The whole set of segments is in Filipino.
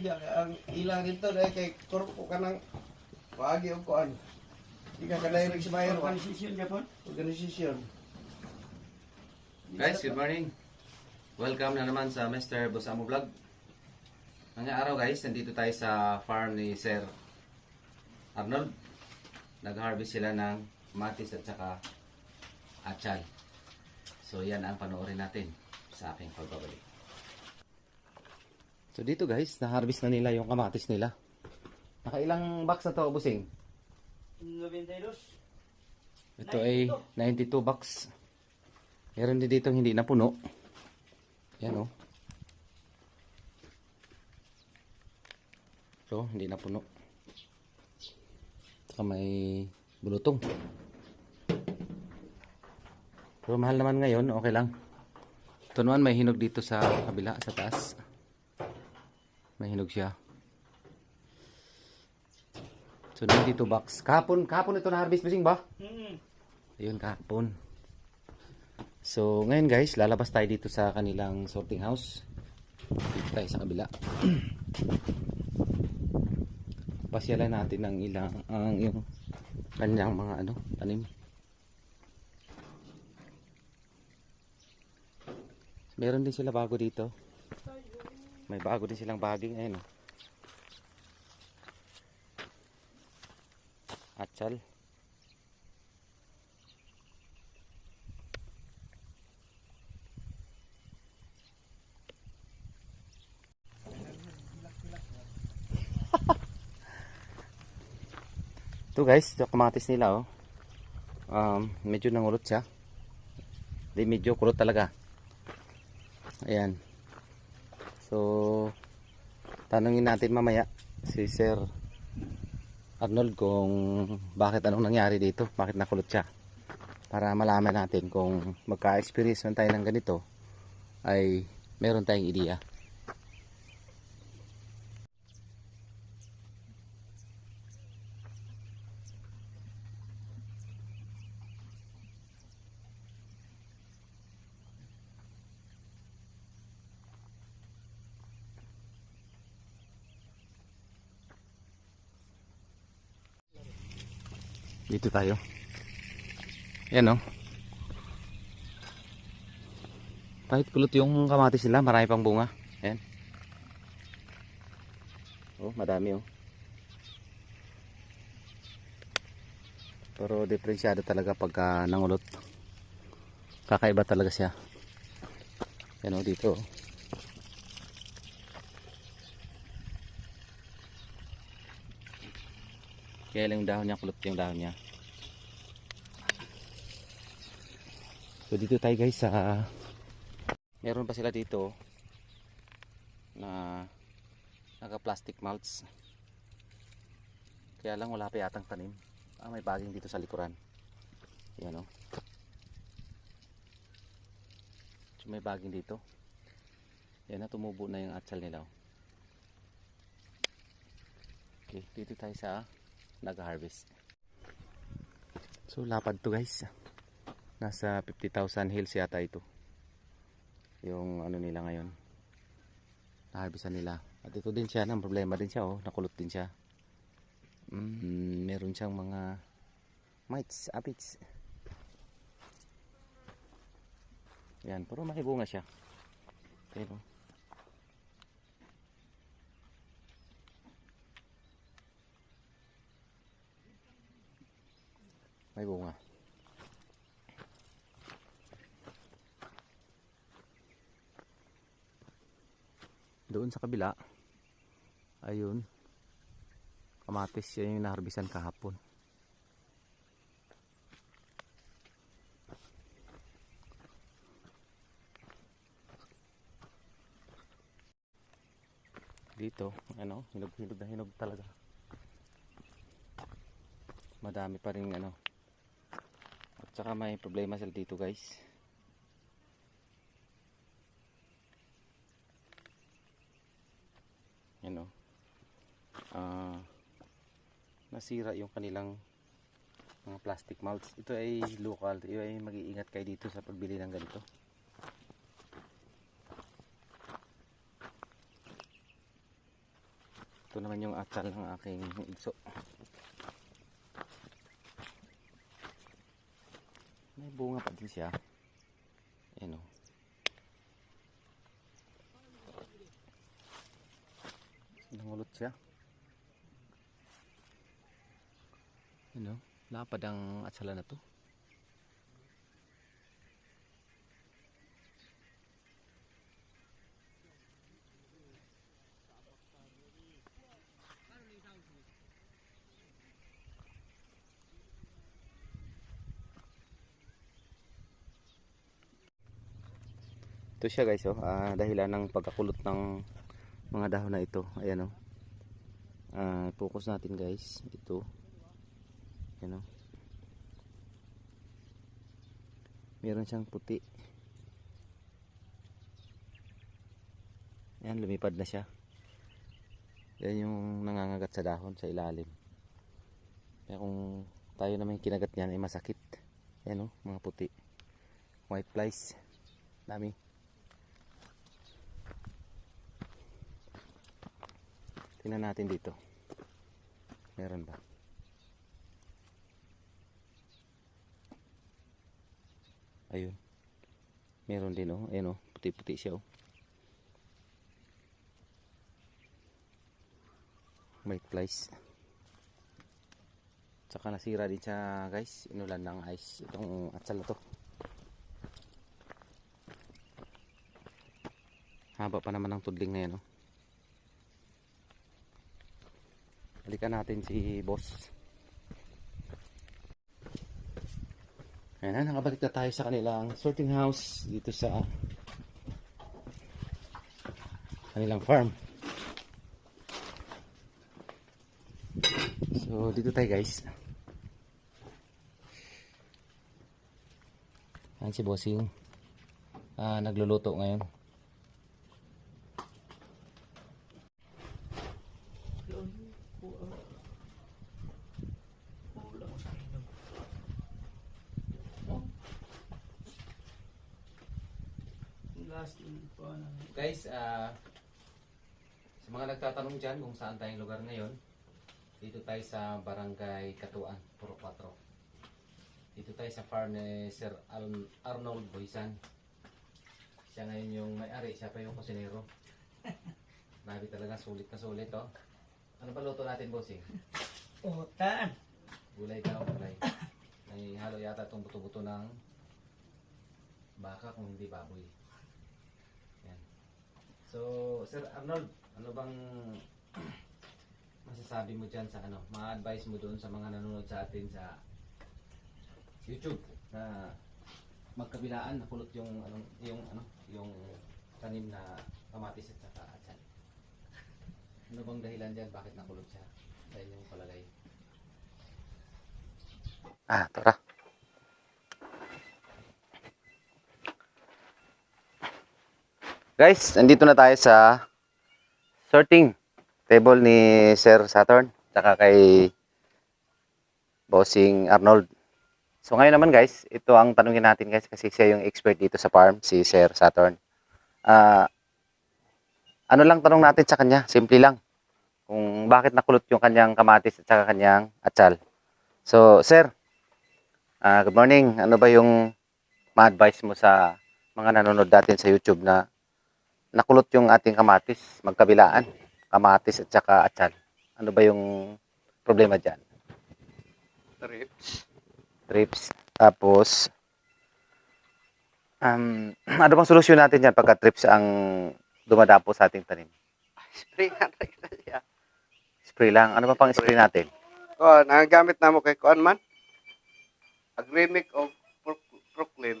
dyan. Ang ilang dito dahil kay korpo ka ng paagi o kuan. Ika ka dahil sa mayor. Organisasyon Japon. Organisasyon. Guys, good morning. Welcome na naman sa Mr. Busamo Vlog. Ngayong araw guys, nandito tayo sa farm ni Sir Arnold. Nag-harvest sila ng matis at saka achal. So yan ang panoorin natin sa aking pagbabalik. So dito guys, na-harvest na nila yung kamatis nila. Nakailang box na to, busing? 92. Ito ay 92 bucks. Meron din dito hindi na puno. Yan oh. So, hindi na puno. Saka may bulutong. Pero mahal naman ngayon, okay lang. Ito naman may hinog dito sa kabila, sa taas. May hinog siya. So, 92 bucks. Kahapon, kahapon ito na harvest basing ba? Hmm. Ayun kahapon. So, ngayon guys, lalabas tayo dito sa kanilang sorting house. Dito tayo sa kabila. Pasyalan natin ang ilang ang yung kanyang mga ano, tanim. Meron din sila bago dito. May bago din silang baging ayun. Oh. Atsal. Ito guys, ito kamatis nila oh. Um, medyo nangulot siya. Di medyo kulot talaga. Ayan. So, tanungin natin mamaya si Sir Arnold kung bakit anong nangyari dito, bakit nakulot siya. Para malaman natin kung magka-experience man tayo ng ganito ay meron tayong ideya. Dito tayo. Yan oh. Kahit kulot yung kamatis nila, marami pang bunga. Yan. Oh, madami oh. Pero diferensyado talaga pagka nangulot. Kakaiba talaga siya. Yan oh, dito oh. Kaya lang yung dahon niya, kulot yung dahon niya. So dito tayo guys sa meron pa sila dito na naka plastic mulch. Kaya lang wala pa yatang tanim. Ah, may baging dito sa likuran. Yan o. So may baging dito. Yan na tumubo na yung atsal nila. oh. Okay, dito tayo sa nag-harvest. So lapad to guys. Nasa 50,000 hills yata ito. Yung ano nila ngayon. Naharvestan nila. At ito din siya, ng problema din siya oh, nakulot din siya. Mm, meron siyang mga mites, aphids. Yan, pero makibunga siya. Pero may bunga. Doon sa kabila, ayun, kamatis yan yung naharbisan kahapon. Dito, ano, hinog-hinog na hinog talaga. Madami pa rin ano, at saka may problema sila dito guys. Yan o. Ah, nasira yung kanilang mga plastic mulch. Ito ay local. Ito ay mag-iingat kayo dito sa pagbili ng ganito. Ito naman yung atsal ng aking igso. May bunga pa din siya. Ayan o. Nangulot siya. Ano? Lapad ang atsala na to. Ito siya guys oh, ah, dahilan ng pagkakulot ng mga dahon na ito. Ayan oh. Ah, focus natin guys, ito. Ayan oh. Meron siyang puti. Ayan, lumipad na siya. Yan yung nangangagat sa dahon sa ilalim. Kaya kung tayo naman yung kinagat niyan ay masakit. Ayan oh, mga puti. White flies. Dami. Tingnan natin dito. Meron ba? Ayun. Meron din oh. Ayun oh. Puti-puti siya oh. White flies. Tsaka nasira din siya guys. Inulan ng ice. Itong atsal na to. Haba pa naman ng tudling na yan oh. Balikan natin si boss. Ayan na, nakabalik na tayo sa kanilang sorting house dito sa kanilang farm. So, dito tayo guys. Ayan si bossing. Ah, nagluluto ngayon. Last po ano. Guys, ah sa mga nagtatanong dyan kung saan tayong lugar ngayon, dito tayo sa Barangay Katuan, Puro 4. Dito tayo sa farm ni Sir Arnold Boysan. Siya ngayon yung may-ari, siya pa yung kusinero. Grabe talaga, sulit na sulit oh. Ano ba luto natin, bossing? Utan. Gulay daw, gulay. May halo yata itong buto-buto ng baka kung hindi baboy. So, Sir Arnold, ano bang masasabi mo dyan sa ano? Ma-advise mo doon sa mga nanonood sa atin sa YouTube na magkabilaan nakulot yung anong yung ano yung tanim na kamatis at saka atsan. Ano bang dahilan dyan? Bakit nakulot siya? Sa inyong palagay? Ah, tara. Guys, nandito na tayo sa sorting table ni Sir Saturn tsaka kay Bossing Arnold. So ngayon naman guys, ito ang tanungin natin guys kasi siya yung expert dito sa farm, si Sir Saturn. Ah, ano lang tanong natin sa kanya, simple lang. Kung bakit nakulot yung kanyang kamatis at saka kanyang atsal. So, Sir, ah, good morning. Ano ba yung ma-advise mo sa mga nanonood natin sa YouTube na nakulot yung ating kamatis, magkabilaan, kamatis at saka atsal. Ano ba yung problema dyan? Trips. Trips. Tapos, um, ano bang solusyon natin dyan pagka trips ang dumadapo sa ating tanim? Spray nga na kita siya. Spray lang. Ano ba pang spray natin? Kuan, ang gamit na mo kay Kuan man. Agremic of Pro- Proclaim.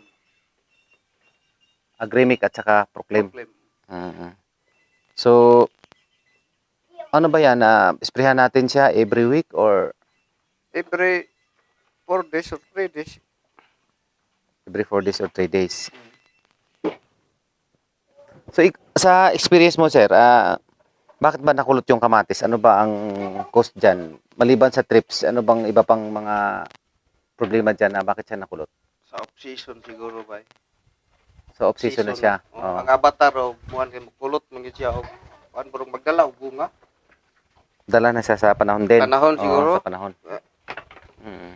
Agremic at saka Proclaim. Proclaim. Mhm. So, ano ba yan? Uh, sprayhan natin siya every week or Every 4 days or 3 days. every 4 days or 3 days? So, ik- sa experience mo, sir, ah, bakit ba nakulot yung kamatis? Ano ba ang cause dyan? Maliban sa trips, ano bang iba pang mga problema dyan na bakit siya nakulot? Sa off-season siguro ba? So, off-season na siya. Oh. Ang avatar o buwan kay mukulot man gyud siya og kuan burong magdala og bunga. Dala na siya sa panahon din. Panahon Oo, siguro. sa panahon. Mm.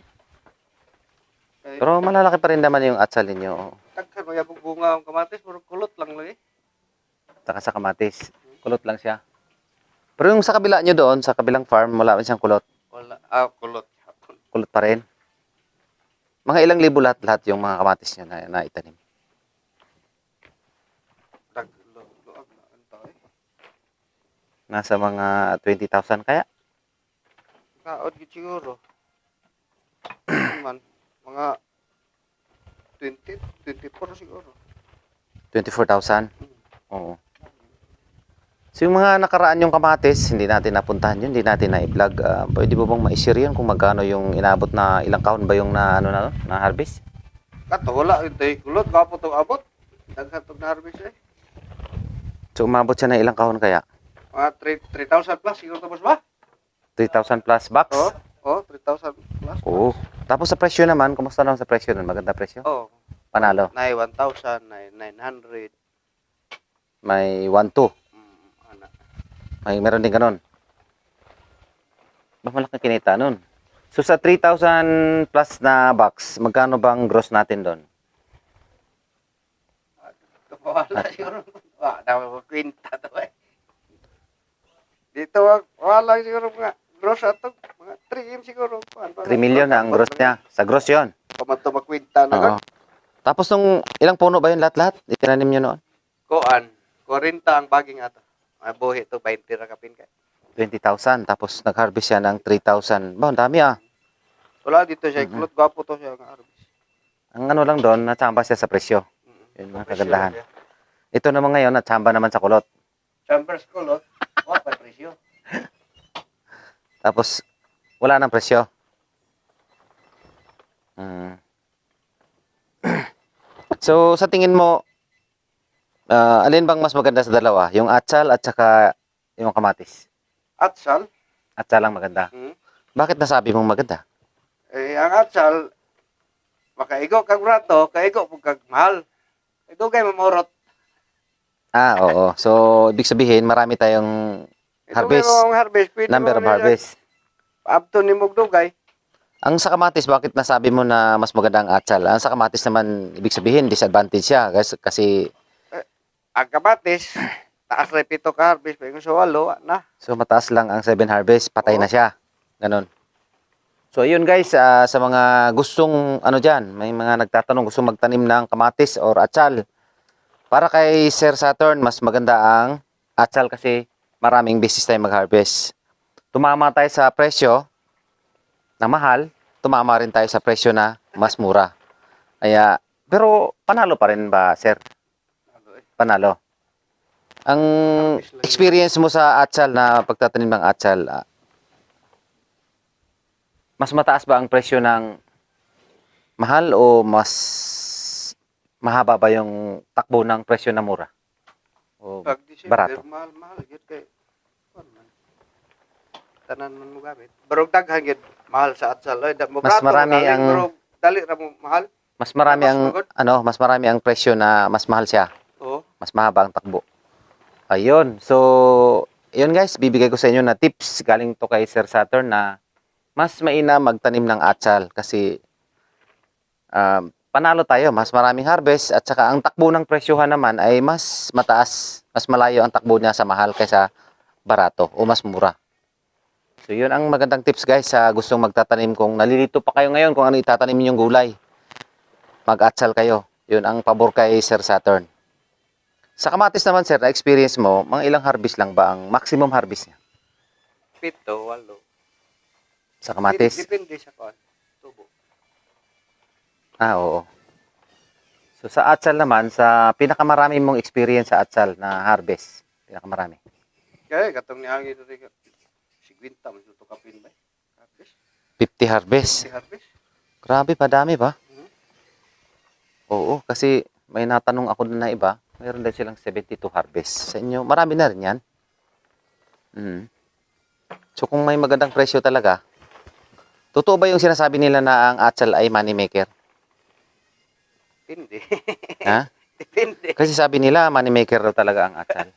Pero malalaki pa rin naman yung atsal ninyo. oo. Tagkan mga bunga ang kamatis, puro kulot lang lagi. Saka sa kamatis. Kulot lang siya. Pero yung sa kabila nyo doon, sa kabilang farm, wala rin siyang kulot. Wala, ah, kulot. Kulot pa rin. Mga ilang libo lahat-lahat yung mga kamatis nyo na, na itanim. Dag, lo, loag na, ano to eh. Nasa mga 20,000 kaya? Kaod gid siguro. Man, mga 20, 24 siguro. 24,000? Oo. So yung mga nakaraan yung kamatis, hindi natin napuntahan yun, hindi natin na-vlog. Ah, pwede mo bang ma-share yun kung magkano yung inabot na ilang kahon ba yung na, ano na, na harvest? Kato, wala, yung kulot, kapo itong abot. Daghan itong na-harvest eh. So umabot siya na ilang kahon kaya? Mga 3 3,000 plus, siguro tapos ba? 3,000 plus box? Oo, oh, 3,000 plus. Oo. Tapos sa presyo naman, kumusta naman sa presyo nun? Maganda presyo? Oo, Panalo. na 1,000, na 900. May 1-2. Mm, ana. May meron din ganun. Ba malaki kinita nun. So sa 3,000 plus na box, magkano bang gross natin doon? Pa wala siguro. Wala, mo kwinta to eh. Dito, wala siguro mga gross ato. Mga 3 M siguro. 3 million na ang gross niya. Sa gross yon. Pamanto makwinta na Oo. Tapos nung ilang puno ba yun lahat-lahat? Itinanim nyo noon? Kuan, 40 ang baging ato. Ay buhi to 20 ra kapin kay. 20,000. Tapos nag-harvest siya ng 3,000. Ba, ang dami ah. Wala dito siya, Mhm. kulot gwapo to siya nga harvest. Ang ano lang doon, natsamba siya sa presyo. Mm. Yun mga kagandahan. Ito naman ngayon, natsamba naman sa kulot. Chambers kulot. Wa pa presyo. Tapos, wala nang presyo. Mm. so, sa tingin mo, ah, alin bang mas maganda sa dalawa? Yung atsal at saka yung kamatis? Atsal, Atsal lang maganda. mm. Bakit nasabi mong maganda? eh ang atsal makaigo kag brato, kaigo pug kag mahal. Ito kay mamorot. Ah, oo. So, ibig sabihin, marami tayong Ito Harvest. mga harvest. Pwede number of harvest. Abto ni Mugdugay. Ang sa kamatis, bakit nasabi mo na mas maganda ang atsal? Ang sa kamatis naman, ibig sabihin, disadvantage siya. Kasi, kasi Ang kamatis, taas rin pito ka harvest. Pero sa walo, na. So mataas lang ang 7 harvest, patay Oo. na siya. Ganon. So ayun guys, ah, sa mga gustong ano diyan, may mga nagtatanong gustong magtanim ng kamatis or atsal. Para kay Sir Saturn, mas maganda ang atsal kasi maraming beses tayo mag-harvest. Tumama tayo sa presyo na mahal, tumama rin tayo sa presyo na mas mura. Kaya, pero panalo pa rin ba, Sir? Panalo. Ang experience mo sa atsal na pagtatanim ng atsal, ah, mas mataas ba ang presyo ng mahal o mas mahaba ba yung takbo ng presyo na mura? O, Pag December, Barato. mahal, mahal. Yun kay. Tanan man mo gamit. Barog daghan yun, mahal sa atsal. Ay, da, Mas marami ang- barog dali ra mo mahal. mas marami mas ang magod. ano, mas marami ang presyo na mas mahal siya, Oo. mas mahaba ang takbo. Ayun. So, yun guys, bibigay ko sa inyo na tips galing to kay Sir Saturn na mas mainam magtanim ng atsal kasi um, panalo tayo, mas maraming harvest at saka ang takbo ng presyohan naman ay mas mataas, mas malayo ang takbo niya sa mahal kaysa barato o mas mura. So yun ang magandang tips guys sa gustong magtatanim kung nalilito pa kayo ngayon kung ano itatanim ninyong gulay. Mag-atsal kayo. Yun ang pabor kay Sir Saturn. Sa kamatis naman sir, na experience mo, mga ilang harvest lang ba ang maximum harvest niya Pito, walo. sa kamatis? Depende sa kuwan. Ah, oo. So sa atsal naman, sa pinakamarami mong experience sa atsal na harvest, pinakamarami. Kaya katong ni Angin ito ka. Sigwinta man ito kapin ba? Harvest. 50 harvest. Si harvest. Grabe, padami ba? Mhm. Oo, kasi may natanong ako na iba, mayroon din silang 72 harvest. Sa inyo, marami na rin yan. Mm. So kung may magandang presyo talaga, totoo ba yung sinasabi nila na ang atsal ay money maker? Depende. ha? Depende. Kasi sabi nila, money maker daw talaga ang atsal.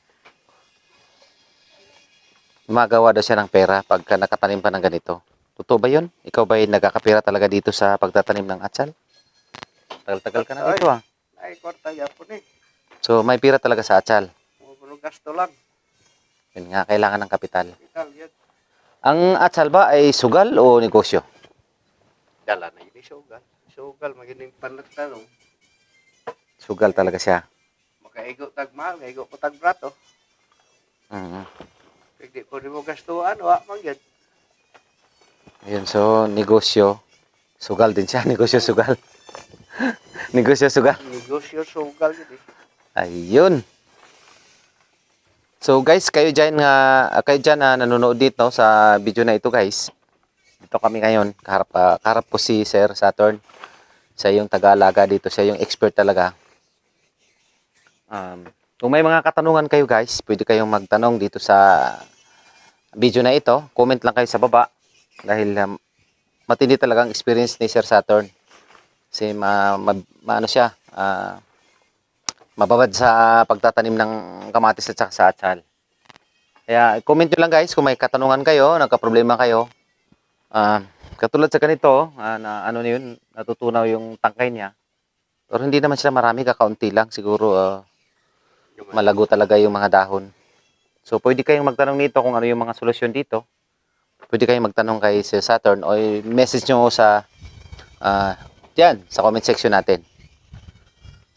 Gumagawa daw siya ng pera pagka nakatanim pa ng ganito. Totoo ba yun? Ikaw ba ay nagkakapira talaga dito sa pagtatanim ng atsal? Tagal-tagal ka na dito ah. Ay, kwarta yapon eh. So may pira talaga sa atsal. Mga gasto lang. Yun nga, kailangan ng kapital. Kapital yan. Ang atsal ba ay sugal o negosyo? Dala na yun, sugal. Sugal, magining panagtanong. Sugal talaga siya. Makaigo tag mahal, makaigo ko tag brato. Mhm. Pwede ko rin mo gastuan, wa man yan. Ayun, so negosyo. Sugal din siya, negosyo sugal. negosyo sugal. Negosyo sugal yun eh. Ayun. So guys, kayo dyan nga, kayo dyan na nanonood dito sa video na ito guys. Dito kami ngayon, kaharap, ah, kaharap ko si Sir Saturn. Siya yung taga-alaga dito, siya yung expert talaga. Um, kung may mga katanungan kayo guys, pwede kayong magtanong dito sa video na ito. Comment lang kayo sa baba. Dahil um, matindi talagang experience ni Sir Saturn. Kasi ma, ma, ma- ano siya, ah, mababad sa pagtatanim ng kamatis at saka sa atsal. Kaya comment nyo lang guys kung may katanungan kayo, nagka-problema kayo. Ah, katulad sa ganito, ah, na ano na yun, natutunaw yung tangkay niya. Pero hindi naman sila marami, kakaunti lang. Siguro ah, malago talaga yung mga dahon. So pwede kayong magtanong nito kung ano yung mga solusyon dito. Pwede kayong magtanong kay Sir Saturn o message nyo sa ah, yan, sa comment section natin.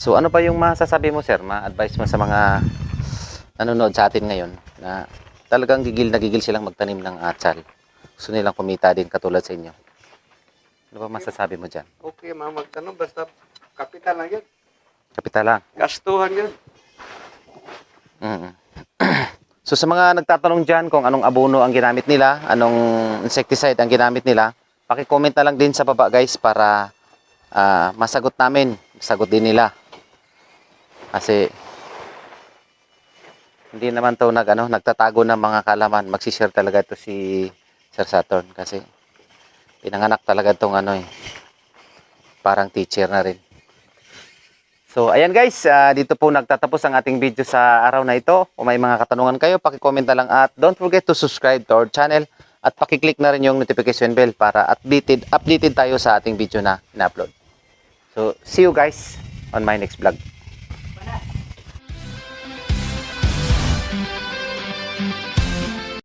So ano pa yung masasabi mo sir, ma-advise mo sa mga nanonood sa atin ngayon na talagang gigil na gigil silang magtanim ng atsal. Gusto nilang kumita din katulad sa inyo. Ano ba masasabi mo dyan? Okay, mga magtanong, basta kapital lang yun. Kapital lang. Gastuhan yun. Mm. so sa mga nagtatanong dyan kung anong abono ang ginamit nila, anong insecticide ang ginamit nila, paki-comment na lang din sa baba guys para ah, masagot namin, masagot din nila. Kasi hindi naman to nag ano, nagtatago ng mga kalaman. Magsi-share talaga ito si Sir Saturn kasi pinanganak talaga tong ano eh. Parang teacher na rin. So, ayan guys, ah, dito po nagtatapos ang ating video sa araw na ito. Kung may mga katanungan kayo, paki-comment na lang at don't forget to subscribe to our channel at paki-click na rin yung notification bell para updated updated tayo sa ating video na in-upload. So, see you guys on my next vlog.